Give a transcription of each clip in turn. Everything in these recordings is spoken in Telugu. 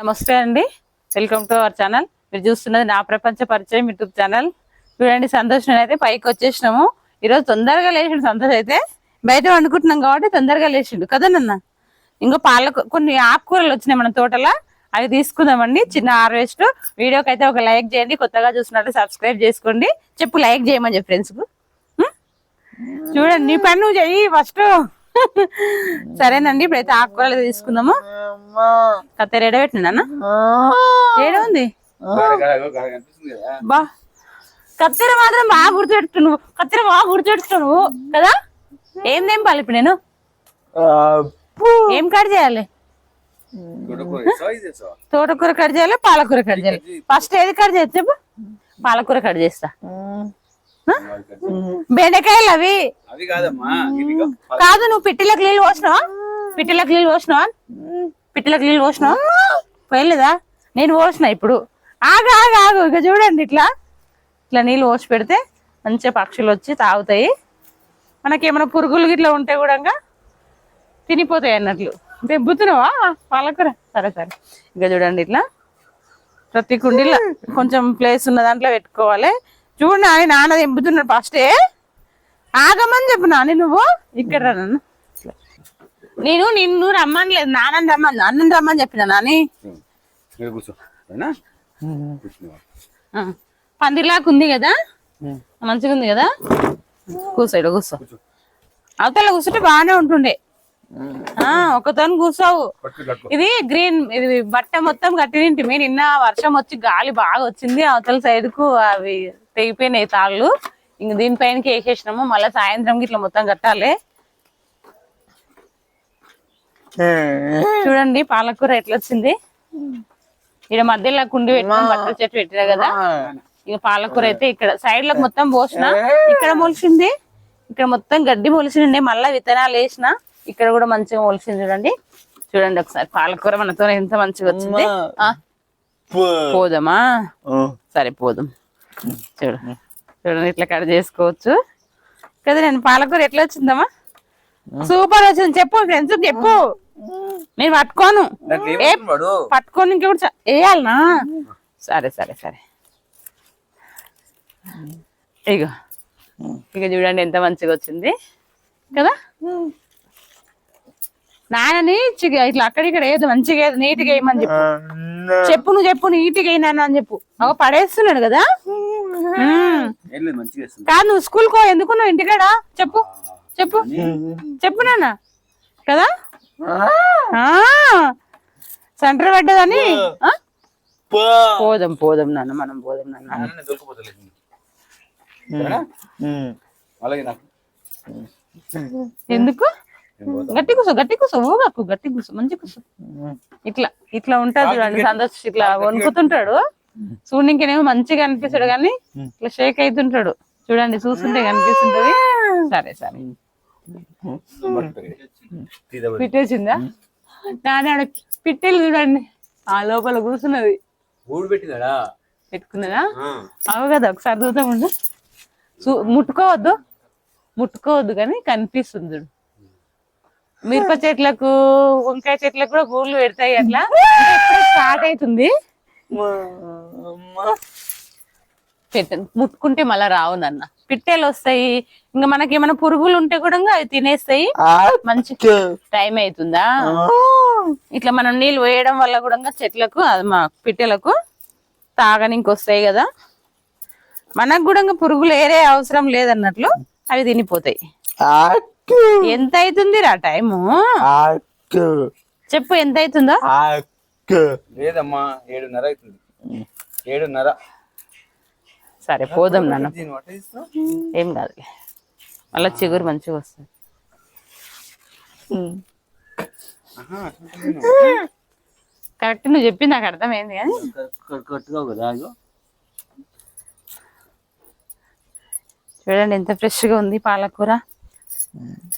నమస్తే అండి. వెల్కమ్ టు అవర్ ఛానల్ మీరు చూస్తున్నది నా ప్రపంచ పరిచయం యూట్యూబ్ ఛానల్ చూడండి సంతోష్ అయితే పైకి వచ్చేసినాము. ఈరోజు తొందరగా లేచిండు సంతోష్ అయితే. బయట వండుకుంటున్నాం కాబట్టి తొందరగా లేచిండు. కదా నన్న? ఇంకో పాలకు కొన్ని ఆకుకూరలు వచ్చినాయి మన తోటలో. అవి తీసుకుందామండి. చిన్న హార్వెస్ట్. వీడియోకి అయితే ఒక లైక్ చేయండి. కొత్తగా చూసినట్టు సబ్స్క్రైబ్ చేసుకోండి. చెప్పు లైక్ చేయమని చెప్పి ఫ్రెండ్స్కు చూడండి నీ పని నువ్వు చెయ్యి ఫస్ట్ సరేనండి ఇప్పుడైతే ఆకుకూరలు తీసుకుందాము. కత్తెర ఏడ ఉంది? కనిపిస్తుంది కదా బా. కత్తెర మాత్రం బాగా గుర్తుపెట్టు నువ్వు. కత్తెర బాగా గుర్తుపెట్టుకో నువ్వు కదా? ఏం తెంపాలి ఇప్పుడు నేను? ఏం కట్ చేయాలి? తోటకూర కట్ చేయాలి పాలకూర కట్ చేయాలి? ఫస్ట్ ఏది కట్ చెప్పు? పాలకూర కట్ చేస్తా. బెండకాయలు అవి? కాదు. నువ్వు పిట్టిలకు నీళ్ళు పోసినావా? పిట్టిలకు నీళ్ళు పోసినావా? పిట్టిలకు నీళ్ళు పోసినావా? పోయలేదా? నేను పోసిన ఇప్పుడు. ఆగు ఆగు ఆగు. ఇక చూడండి ఇట్లా. ఇట్లా నీళ్ళు పోసి పెడితే మంచిగా పక్షులు వచ్చి తాగుతాయి. మనకేమైనా పురుగులు గిట్లా ఉంటే కూడా తినిపోతాయి అన్నట్లు. దెబ్బతున్నావా పాలకూర? సరే సరే. ఇక చూడండి ఇట్లా. ప్రతి కుండీలో కొంచెం ప్లేస్ ఉన్న దాంట్లో పెట్టుకోవాలి. చూడు నాని నాన్న దెబ్బతున్నాడు ఫస్టే ఆగమని చెప్పు నాని నువ్వు. ఇక్కడ నన్ను. నేను నిన్ను రమ్మనలేదు నాన్నని రమ్మని అన్నని రమ్మని చెప్పిన నాని. పందిరిలాగా ఉంది కదా? మంచిగా ఉంది కదా? కూర్చో ఇక్కడ కూర్చో. అవతల కూర్చుంటే బాగానే ఉంటుండే. ఆ ఒకతో కూర్చోవు. ఇది గ్రీన్ ఇది బట్ట మొత్తం కట్టినింటిమి. నిన్న వర్షం వచ్చి గాలి బాగా వచ్చింది అవతల సైడ్కు అవి తెగిపోయినాయి తాళ్ళు. ఇంక దీనిపైనకి వేసేసినాము. మళ్ళీ సాయంత్రం ఇట్లా మొత్తం కట్టాలి. చూడండి పాలకూర ఎట్లా వచ్చింది ఇక్కడ మధ్యలో కుండి పెట్టుకొని బట్టల చెట్టు పెట్టినా కదా? ఇక పాలకూర అయితే ఇక్కడ సైడ్లకు మొత్తం పోసిన. ఇక్కడ మొలిసింది. ఇక్కడ మొత్తం గడ్డి మొలిసింది మళ్ళా విత్తనాలు వేసిన. ఇక్కడ కూడా మంచిగా మొలిసింది చూడండి. చూడండి ఒకసారి పాలకూర మనతో ఎంత మంచిగా వచ్చింది. ఆ, పోదామా? సరే పోదాం. చూడు చూడండి ఇట్లా కట్ చేసుకోవచ్చు. కదా నేను పాలకూర ఎట్లా వచ్చిందమ్మా? సూపర్ వచ్చింది. చెప్పు ఫ్రెండ్స్ చెప్పు. నేను పట్టుకోను. పట్టుకొని ఇంకెప్పుడు వేయాలనా? సరే సరే సరే. ఇగో. ఇక చూడండి ఎంత మంచిగా వచ్చింది. కదా? నాన్నని చిగ- ఇట్లా అక్కడిక్కడ ఏదో మంచిగా ఏదో నీట్గా వేయమని చెప్పు. చెప్పు నువ్వు చెప్పు నీట్గా వేయినాను అని చెప్పు. అవ పడేస్తున్నాడు కదా? కాదు నువ్వు స్కూల్ కో ఎందుకు నువ్వు ఇంటికాడ? చెప్పు చెప్పు. చెప్పు నాన్న. కదా? ఆ. సెంటర్ పడ్డదని ఆ? పోదాం పోదాం నాన్న మనం పోదాం నాన్న. ఎందుకు. గట్టి కూసో గట్టి కూసో ఊగకు గట్టి కూసో మంచి కూసో ఇట్లా ఇట్లా ఉంటాడు చూడండి సంతోష్ ఇట్లా వణుకుతుంటాడు. చూడనికేనేమో మంచిగా అనిపిస్తాడు కానీ ఇట్లా షేక్ అవుతుంటాడు చూడండి చూస్తుంటే కనిపిస్తుంటది. సరే సరే. పిట్టేసిందా? దాని ఆడ పిట్టెలు చూడండి. ఆ లోపల కూర్చున్నది. ఊడు పెట్టినాడా పెట్టుకున్నదా? అవు కదా ఒకసారి చూద్దాం ఉండు. ముట్టుకోవద్దు. ముట్టుకోవద్దు కానీ కనిపిస్తుంది చూడు. మిరప చెట్లకు వంకాయ చెట్లకు కూడా గూళ్ళు పెడతాయి అట్లా. స్టార్ట్ అవుతుంది. పెట్ట ముట్టుకుంటే మళ్ళా రావు నాన్న. పిట్టెలు వస్తాయి. ఇంకా మనకి ఏమైనా పురుగులు ఉంటే కూడా అవి తినేస్తాయి. మంచి టైం అవుతుందా ఇట్లా మనం నీళ్ళు వేయడం వల్ల కూడా చెట్లకు అది మా పిట్టెలకు తాగనికి వస్తాయి కదా. మనకు కూడా పురుగులు ఏరే అవసరం లేదన్నట్లు అవి తినిపోతాయి. ఎంత అవుతుంది రా టైము చెప్పు ఎంత అవుతుందో లేదమ్మా ఏడున్నర అవుతుంది. ఏడున్నర. సరే పోదాం నాన్న? ఏం కాదు. మళ్ళీ చిగురు మంచిగా వస్తుంది. కరెక్ట్ నువ్వు చెప్పింది నాకు అర్థమైంది కానీ. చూడండి ఎంత ఫ్రెష్గా ఉంది పాలకూర.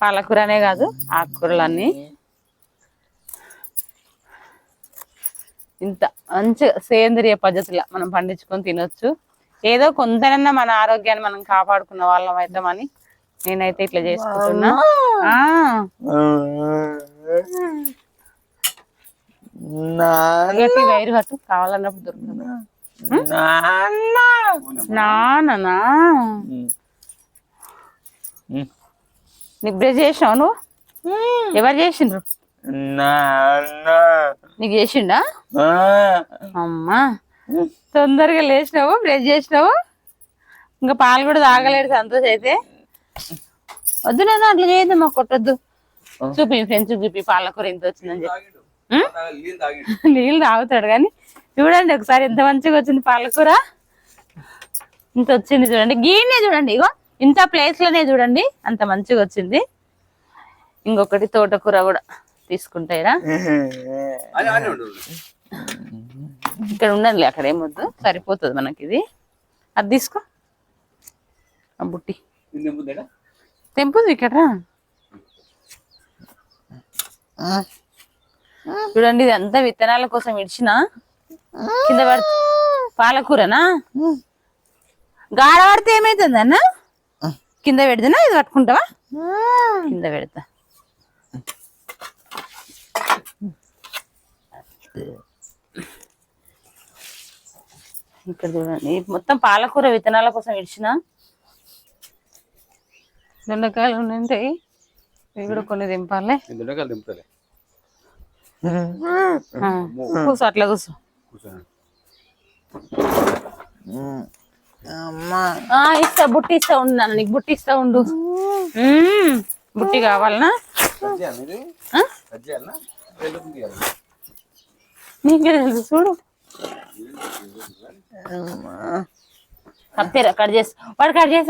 పాలకూరనే కాదు ఆకుకూరలన్నీ. ఇంత మంచిగా సేంద్రియ పద్ధతిలో మనం పండించుకొని తినొచ్చు. ఏదో కొంతనన్నా మన ఆరోగ్యాన్ని మనం కాపాడుకున్న వాళ్ళం అవుతామని నేనైతే ఇట్లా చేసుకుంటున్నా. వైరు కట్టు కావాలన్నప్పుడు దొరుకుతుంది. నానా నీకు బ్రష్ చేసినావు నువ్వు? ఎవరు చేసిండ్రు? నాన్న. నీకు చేసిండా? ఆ. అమ్మా తొందరగా లేచినావు? బ్రష్ చేసినావు? ఇంకా పాలు కూడా తాగలేడు సంతోష్ అయితే. వద్దు నేను అట్లా చేయదమ్మా కొట్టొద్దు. చూపి ఫ్రెండ్స్ చూపి పాలకూర ఎంత వచ్చిందని చెప్పి. నీళ్ళు తాగుతాడు కానీ చూడండి ఒకసారి ఎంత మంచిగా వచ్చింది పాలకూర ఇంత వచ్చింది చూడండి. గీనే చూడండి ఇగో ఇంత ప్లేస్లోనే చూడండి అంత మంచిగా వచ్చింది. ఇంకొకటి తోటకూర కూడా. తీసుకుంటాయిరా? ఉండు ఇక్కడ ఉండండి అక్కడ ఏమొద్దు సరిపోతుంది మనకి ఇది అది తీసుకో. ఆ బుట్టి. తెంపుది ఇక్కడ. చూడండి ఇది అంతా విత్తనాల కోసం ఇడిచిన. కింద పడి పాలకూరనా? గాడ పడితే ఏమైతుంది అన్న కింద పెడతానా? ఇది పట్టుకుంటావా? కింద పెడతా. ఇక్కడ చూడండి. మొత్తం పాలకూర విత్తనాల కోసం ఇడిచిన దొండకాయలు ఉంటాయి ఇవి కూడా కొన్ని దింపాలి. దొండకాయలు దింపుతలే. ఆ, కూర్చో అట్లా కూర్చో. కూర్చోండి. అమ్మా ఆ, ఇస్తా బుట్టి ఇస్తా ఉండు నాన్న నీకు బుట్టి ఇస్తా ఉండు. బుట్టి కావాలనా కట్ చేయాలి ఇది ఆ? కట్ చేయాలనా వెళ్ళకు తీయాలి నీకే తెలుసు చూడు. కట్ చేసి. వాడు కట్ చేయి.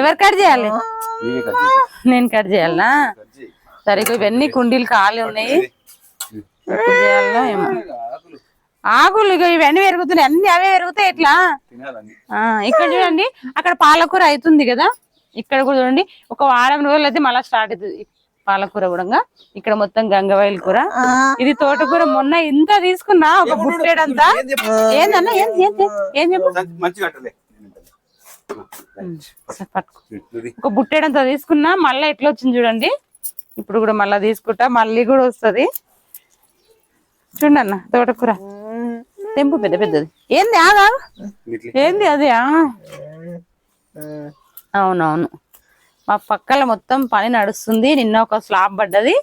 ఎవరు కట్ చేయాలి? నేను కట్ చేయాలనా సరే ఇవన్నీ కుండీలు ఖాళీ ఉన్నాయి. ఏమో. ఆకులు. ఇగో ఇవన్నీ పెరుగుతున్నాయి. అన్ని అవే పెరుగుతాయి ఎట్లా? ఇక్కడ చూడండి అక్కడ పాలకూర అవుతుంది కదా. ఇక్కడ కూడా చూడండి ఒక వారం రోజులు అయితే మళ్ళీ స్టార్ట్ అవుతుంది. పాలకూర కూడా ఇక్కడ మొత్తం గంగవాయిల కూర. ఇది తోటకూర మొన్న ఇంత తీసుకున్నా ఒక బుట్టేడంతా? ఏందన్నా ఏం ఏం చెప్పు ఒక బుట్టేడంతా తీసుకున్నా మళ్ళీ ఎట్లా వచ్చింది చూడండి. ఇప్పుడు కూడా మళ్ళీ తీసుకుంటా మళ్ళీ కూడా వస్తది. చూడండి అన్న తోటకూర. తెంపు పెద్ద పెద్దది. ఏంది ఆగా ఏంది అది ఆ? అవునవును. మా పక్కల మొత్తం పని నడుస్తుంది. నిన్న ఒక స్లాబ్ పడ్డది.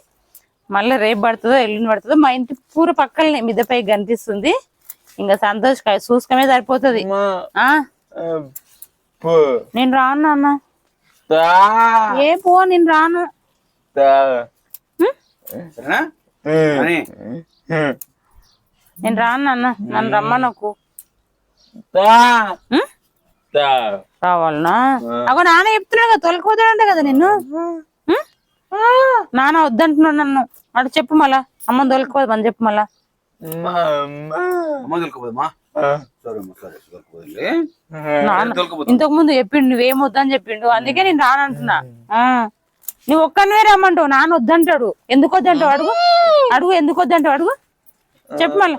మళ్ళీ రేపు పడుతుందో ఎల్లుండి పడుతుందో మా ఇంటి పూర పక్కలనే మిద్దపై కనిపిస్తుంది. ఇంకా సంతోష్ చూసుకమే సరిపోతుంది. నేను రాను అన్న. తా ఏ పో నేను రాను. నేను రాను అన్న. నన్ను రమ్మనకు తా ఉం? తా రావాలనా? అగో నాన్న చెప్తున్నాడు కదా తొలకపోతాడంట కదా నిన్ను? నాన్న వద్దంటున్నాడు నన్ను. అటు చెప్పు మళ్ళా. అమ్మ తొలకపోదు అని చెప్పు మళ్ళా. ఇంతకు ముందు చెప్పిండు నువ్వేం వద్దని చెప్పిండు. అందుకే నేను రానంటున్నా. ఆ. నువ్వు ఒక్కనివే రమ్మంటావు నాన్న వద్దంటాడు. ఎందుకు వద్దంటావు? అడుగు. అడుగు ఎందుకు వద్దంటావు? అడుగు. చెప్పు మళ్ళా.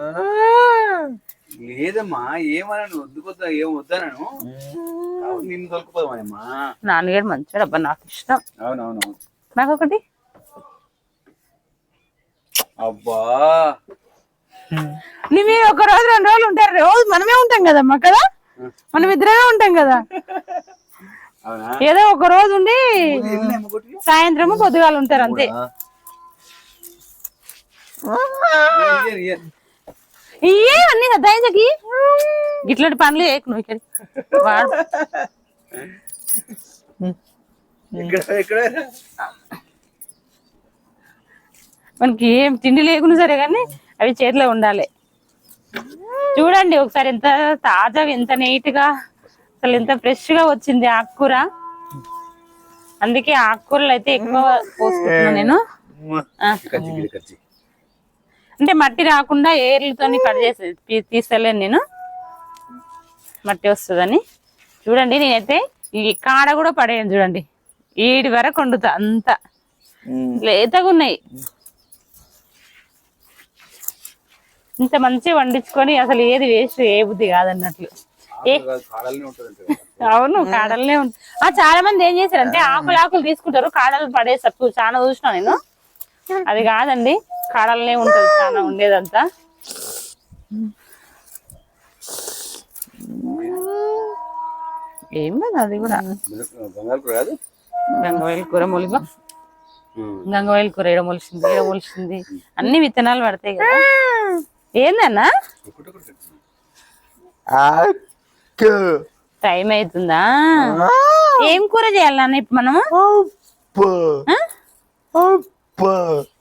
లేదమ్మా ఏమన్నాను వద్దుకొద్దా ఏం వద్దనను? నిన్ను దొరకపోదామా నాన్నగారు మంచివాడు అబ్బా నాకు ఇష్టం. అవునవును నాకు ఒకటి అబ్బా నువ్వు ఒక రోజు రెండు రోజులు ఉంటారు. రోజు మనమే ఉంటాం కదమ్మా కదా? మనం ఇద్దరమే ఉంటాం కదా? ఏదో ఒక రోజు ఉండి సాయంత్రము పొద్దుగాలు ఉంటారు అంతే. ఇయ్యే అన్ని దయచకి ఇట్లాంటి పనులు చేయకు నువ్వు ఇక్కడ. వాడు. మనకి ఏం తిండి లేకున్నా సరే కానీ అవి చేతిలో ఉండాలి. చూడండి ఒకసారి ఎంత తాజాగా ఎంత నీట్గా అసలు ఎంత ఫ్రెష్గా వచ్చింది ఆకుకూర అందుకే ఆకుకూరలు అయితే ఎక్కువ పోసుకుంటున్నాను నేను ఆ, కచ్చి గిడి కచ్చి అంటే మట్టి రాకుండా ఏర్లతోని కట్ చేసి తీ- తీస్తలేను నేను. మట్టి వస్తుందని. చూడండి నేనైతే ఈ కాడ కూడా పడేయను చూడండి. ఈడి వరకు వండుతా అంతా. లేతగా ఉన్నాయి. ఇంత మంచిగా వండించుకొని అసలు ఏది వేస్ట్ ఏ బుద్ధి కాదన్నట్లు. ఏ? కాడల్ని ఉంటుంది అవును కాడలనే ఆ చాలా మంది ఏం చేశారు అంటే ఆకులు ఆకులు తీసుకుంటారు కాడలు పడేస్తారు చాలా చూసిన నేను. అది కాదండి. కాడలనే ఉంటది చాలా ఉండేదంతా. ఏం కాదు అది కూడా. బంగారు కూర కాదు గంగవాయిల కూర మొలిగా గంగవాయిల కూర ఏడ మొలిసింది ఏడ మొలిసింది అన్ని విత్తనాలు పడతాయి కదా. ఏందన్నా? టైం అవుతుందా ఏం కూర చేయాలి నాన్న ఇప్పుడు మనము?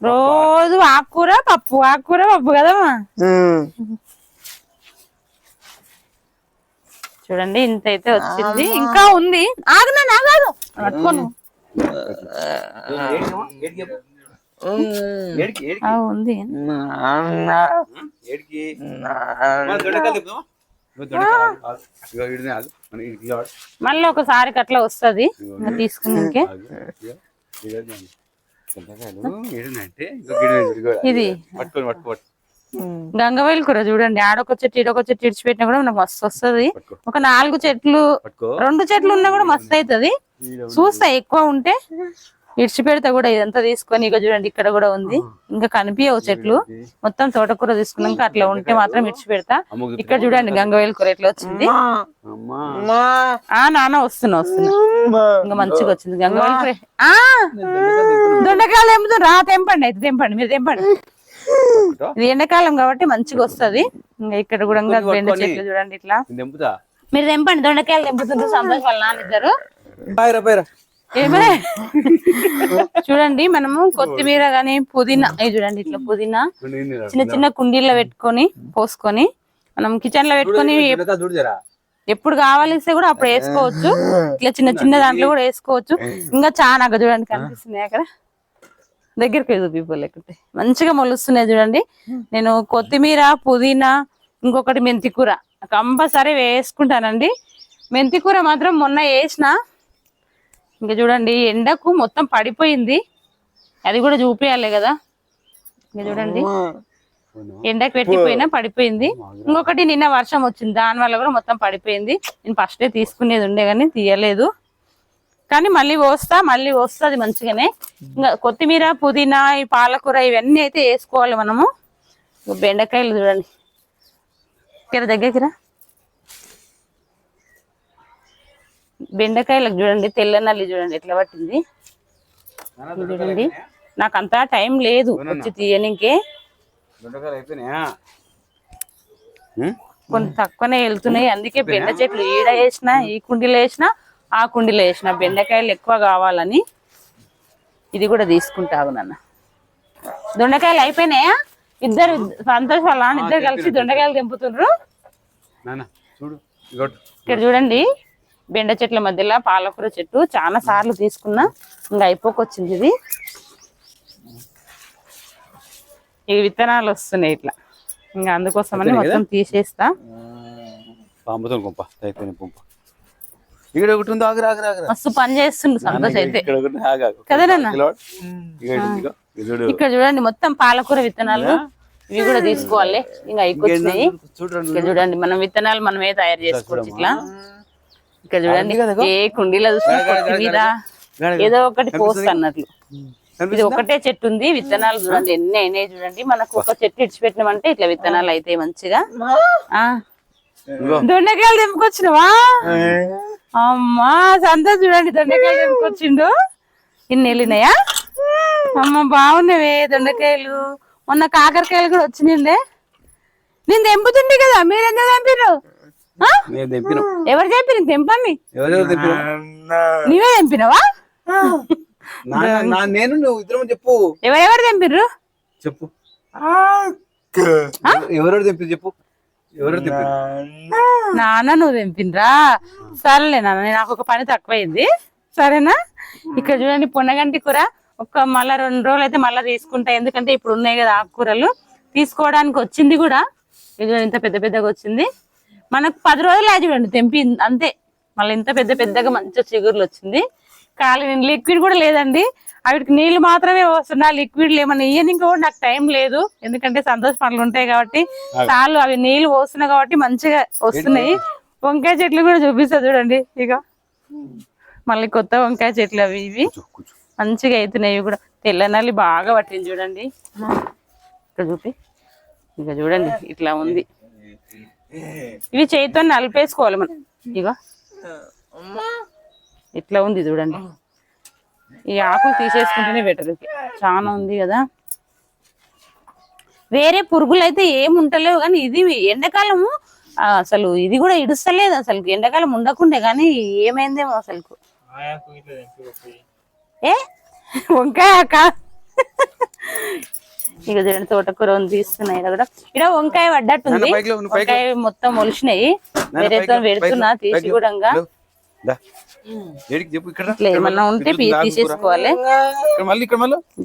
రోజు ఆకుకూర పప్పు ఆకుకూర పప్పు కదమ్మా? చూడండి ఇంత అయితే వచ్చింది ఇంకా ఉంది. ఆగునా నాగాదు పట్టుకోను. ఏడికి ఏడికి? ఏడికి? ఆ, ఉంది. మళ్ళీ ఒకసారి అట్లా వస్తుంది. తీసుకున్నాకే. ఇది. గంగవాయిల కూర చూడండి. ఆడొక చెట్టు ఈడొక చెట్టు ఇడిచిపెట్టినా కూడా మనకు మస్తు వస్తుంది. ఒక నాలుగు చెట్లు రెండు చెట్లు ఉన్నా కూడా మస్తు అవుతుంది. చూస్తా ఎక్కువ ఉంటే ఇడిచి పెడితే కూడా ఇదంతా తీసుకొని ఇక చూడండి ఇక్కడ కూడా ఉంది. ఇంకా కనిపించవు చెట్లు. మొత్తం తోటకూర తీసుకున్నాక అట్లా ఉంటే మాత్రం ఇడిచి పెడతా ఇక్కడ చూడండి గంగవేలు కూర ఎట్లా వచ్చింది. అమ్మా. ఆ నాన్న వస్తున్నా వస్తున్నా. ఇంకా మంచిగా వచ్చింది. గంగవేలు కూర. ఆ! దొండకాయలు ఏముతుంది రా తెంపండి అయితే తెంపండి మీరు తెంపండి. ఇది ఎండాకాలం కాబట్టి మంచిగా వస్తది. ఇంకా ఇక్కడ కూడా బెండ. చెట్లు చూడండి ఇట్లా. మీరు తెంపండి దొండకాయలు తెంపుతుంటారు సంతోష్ వాళ్ళ నాన్న ఇద్దరు. ఏమే చూడండి మనము కొత్తిమీర గాని పుదీనా ఇది చూడండి ఇట్లా పుదీనా. చిన్న చిన్న కుండీల్లో పెట్టుకొని పోసుకొని మనం కిచెన్లో పెట్టుకొని ఎప్పుడు కావాలిస్తే కూడా అప్పుడు వేసుకోవచ్చు. ఇట్లా చిన్న చిన్న దాంట్లో కూడా వేసుకోవచ్చు. ఇంకా చాలా అక్కడ చూడండి కనిపిస్తున్నాయి అక్కడ దగ్గరికి చూపిపో లేకుంటే. మంచిగా మొలుస్తున్నాయి చూడండి. నేను కొత్తిమీర పుదీనా ఇంకొకటి మెంతి కూర కంపల్సరీ వేసుకుంటానండి. మెంతి కూర మాత్రం మొన్న వేసిన ఇంకా చూడండి ఎండకు మొత్తం పడిపోయింది. అది కూడా చూపియాలి కదా. ఇంకా చూడండి ఎండకు పెట్టిపోయినా పడిపోయింది. ఇంకొకటి నిన్న వర్షం వచ్చింది దాని వల్ల కూడా మొత్తం పడిపోయింది. నేను ఫస్టే తీసుకునేది ఉండే కానీ తీయలేదు. కానీ మళ్ళీ పోస్తా మళ్ళీ వస్తుంది మంచిగానే. ఇంకా కొత్తిమీర పుదీనా ఈ పాలకూర ఇవన్నీ అయితే వేసుకోవాలి మనము. బెండకాయలు చూడండి. ఇక్కడ దగ్గరికి రా బెండకాయలకు చూడండి తెల్ల నల్లి చూడండి ఎట్లా పట్టింది. చూడండి. నాకు అంతా టైం లేదు వచ్చి తీయనికే? కొన్ని తక్కువనే వెళ్తున్నాయి అందుకే బెండ చెట్లు ఈడ వేసిన ఈ కుండీలో వేసిన ఆ కుండీలో వేసిన బెండకాయలు ఎక్కువ కావాలని ఇది కూడా తీసుకుంటావు నాన్న. దొండకాయలు అయిపోయినాయా? ఇద్దరు సంతోష్ వాళ్ళ నాన్న ఇద్దరు కలిసి దొండకాయలు తెంపుతుండ్రు? ఇక్కడ చూడండి. బెండ చెట్ల మధ్యలో పాలకూర చెట్టు చాలా సార్లు తీసుకున్నా ఇంకా అయిపోకొచ్చింది ఇది. ఈ విత్తనాలు వస్తున్నాయి ఇట్లా. ఇంకా అందుకోసమని మొత్తం తీసేస్తా. పంప ఇక్కడ ఒకటి ఉంది ఆగరా ఆగరా ఆగరా మస్తు పని చేస్తుండు సంతోష్ అయితే. ఇక్కడ చూడండి మొత్తం పాలకూర విత్తనాలు. ఇవి కూడా తీసుకోవాలి. ఇంకా అయిపోతున్నాయి. చూడండి మనం విత్తనాలు మనమే తయారు చేసుకోవచ్చు ఇట్లా. ఇక్కడ చూడండి ఏ కుండీలో చూసిన కొత్తిమీర ఏదో ఒకటి పోస్ట్ అన్నట్లు. ఇది ఒకటే చెట్టు ఉంది విత్తనాలు చూడండి ఎన్ని అయినాయి చూడండి. మనకు ఒక చెట్టు ఇడిచిపెట్టినామంటే ఇట్లా విత్తనాలు అయితే మంచిగా. దొండకాయలు తెంపుకొచ్చినవా? అమ్మా సంతోష్ చూడండి దొండకాయలు తెంపుకొచ్చిండు. ఇన్ని వెళ్ళినాయా? అమ్మ బాగున్నావే దొండకాయలు. మొన్న కాకరకాయలు కూడా వచ్చినాయండే నేను తెంపుతుండే కదా మీరు ఎందుకు తెంపిర్రు? తెంపిన. ఎవరు తెంపిరు తెంపండి నీవే తెంపినవా? నేను నువ్వు ఇద్దరం చెప్పు. ఎవరెవరు తెంపిర్రు? చెప్పు. ఎవరెవరు తెంపి చెప్పు? ఎవరెవరు నాన్న. నువ్వు తెంపినరా? సరేలే నాన్న నేను నాకు ఒక పని తక్కువైంది. సరేనా? ఇక్కడ చూడండి పొన్నగంటి కూర. ఒక మళ్ళా రెండు రోజులు అయితే మళ్ళీ తీసుకుంటా. ఎందుకంటే ఇప్పుడు ఉన్నాయి కదా ఆకుకూరలు. తీసుకోవడానికి వచ్చింది కూడా. ఇది ఇంత పెద్ద పెద్దగా వచ్చింది. మనకు పది రోజులు చూడండి తెంపి అంతే. మళ్ళీ ఇంత పెద్ద పెద్దగా మంచిగా చిగురులు వచ్చింది. ఖాళీ నేను లిక్విడ్ కూడా లేదండి. వాటికి నీళ్ళు మాత్రమే వస్తున్నా లిక్విడ్ ఏమన్నా ఇయ్యనికి కూడా నాకు టైం లేదు. ఎందుకంటే సంతోష పనులు ఉంటాయి కాబట్టి. చాలు అవి నీళ్ళు పోస్తున్నా కాబట్టి మంచిగా వస్తున్నాయి. వంకాయ చెట్లు కూడా చూపిస్తా చూడండి. ఇక మళ్ళీ కొత్త వంకాయ చెట్లు అవి ఇవి. మంచిగా అవుతున్నాయి ఇవి కూడా. తెల్ల నల్లి బాగా పట్టింది చూడండి. ఇక్కడ చూపి. ఇక చూడండి ఇట్లా ఉంది. ఇవి చేతితో నలిపేసుకోవాలి మనం. ఇగో. ఇట్లా ఉంది చూడండి. ఈ ఆకులు తీసేసుకుంటేనే బెటర్ చాలా ఉంది కదా. వేరే పురుగులు అయితే ఏం ఉంటలేవు కానీ ఇది ఎండాకాలము అసలు ఇది కూడా ఇడుస్తలేదు అసలు ఎండాకాలం ఉండకుండే కానీ ఏమైందేమో అసలు ఏ? వంకాయ ఇక చూడండి తోటకూర తీస్తున్నాయి కూడా ఇక్కడ వంకాయ పడ్డట్టుంది. వంకాయ మొత్తం మొలిచినాయి. వేరేతో పెడుతున్నా తీసి కూడా ఏమన్నా ఉంటే తీసేసుకోవాలి.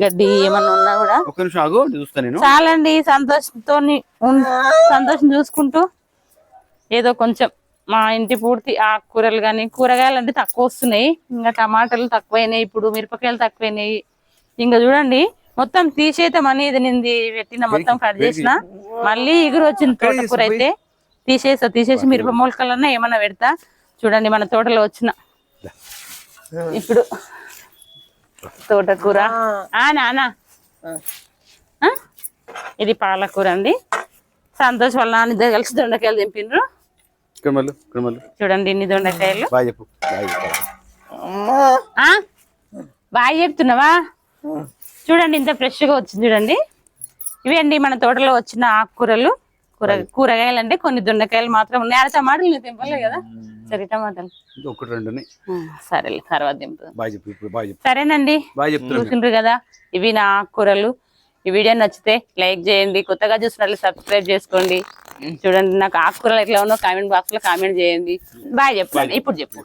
గడ్డి ఏమన్నా ఉన్నా కూడా. ఒక్క నిమిషం ఆగు నేను చూస్తా నేను. చాలండి సంతోషంతో సంతోషం చూసుకుంటూ. ఏదో కొంచెం మా ఇంటి పూర్తి ఆకుకూరలు కానీ కూరగాయలు అంటే తక్కువ వస్తున్నాయి. ఇంకా టమాటాలు తక్కువైనాయి ఇప్పుడు మిరపకాయలు తక్కువైనాయి. ఇంకా చూడండి మొత్తం తీసేద్దామని ఇది నింది పెట్టిన మొత్తం కట్ చేసిన. మళ్ళీ ఎగురు వచ్చింది తోటకూర అయితే తీసేసా తీసేసి మిరప మొలకలన్నా ఏమన్నా పెడతా? చూడండి మన తోటలో వచ్చిన. ఇప్పుడు తోటకూర. ఆ. నానా ఆ? ఇది పాలకూర అండి. సంతోష్ వాళ్ళ నాన్న ఇద్దరు కలిసి దొండకాయలు తెంపిండ్రు చూడండి ఇన్ని దొండకాయలు. బాయ్ చెప్పు. బాయ్ చెప్పు. ఆ? బాగా చెప్తున్నావా? చూడండి ఇంత ఫ్రెష్గా వచ్చింది చూడండి. ఇవి అండి మన తోటలో వచ్చిన ఆకుకూరలు? కూర కూరగాయలు అంటే కొన్ని దొండకాయలు మాత్రం ఉన్నాయి. ఆడ టమాటాలు తెంపలే కదా? సరే టమాటాలు. ఒకటి రెండు సరేలే తర్వాత దింపుదాం సరేనండి. చూసిండ్రు కదా ఇవి నా ఆకుకూరలు. ఈ వీడియో నచ్చితే లైక్ చేయండి కొత్తగా చూసినట్లు సబ్స్క్రైబ్ చేసుకోండి. చూడండి నాకు ఆకుకూరలు ఎట్లా ఉన్నో కామెంట్ బాక్స్లో కామెంట్ చేయండి. బాయ్ చెప్పండి ఇప్పుడు చెప్పు.